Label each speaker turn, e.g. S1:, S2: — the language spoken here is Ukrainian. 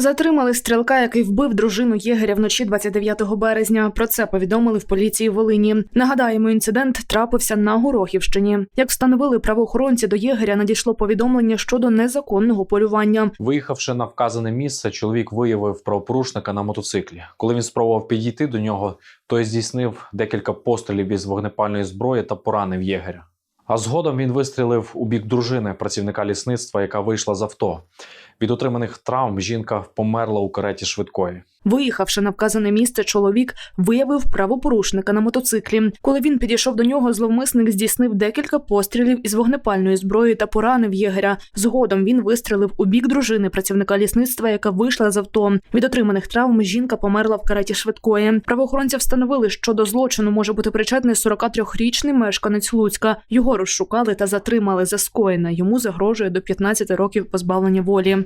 S1: Затримали стрілка, який вбив дружину єгеря вночі 29 березня. Про це повідомили в поліції Волині. Нагадаємо, інцидент трапився на Горохівщині. Як встановили правоохоронці, до єгеря надійшло повідомлення щодо незаконного полювання.
S2: Виїхавши на вказане місце, чоловік виявив правопорушника на мотоциклі. Коли він спробував підійти до нього, той здійснив декілька пострілів із вогнепальної зброї та поранив єгеря. А згодом він вистрілив у бік дружини працівника лісництва, яка вийшла з авто. Від отриманих травм жінка померла у кареті швидкої.
S1: Виїхавши на вказане місце, чоловік виявив правопорушника на мотоциклі. Коли він підійшов до нього, зловмисник здійснив декілька пострілів із вогнепальної зброї та поранив єгеря. Згодом він вистрелив у бік дружини працівника лісництва, яка вийшла з авто. Від отриманих травм жінка померла в кареті швидкої. Правоохоронці встановили, що до злочину може бути причетний 43-річний мешканець Луцька. Його розшукали та затримали за скоєне. Йому загрожує до 15 років позбавлення волі.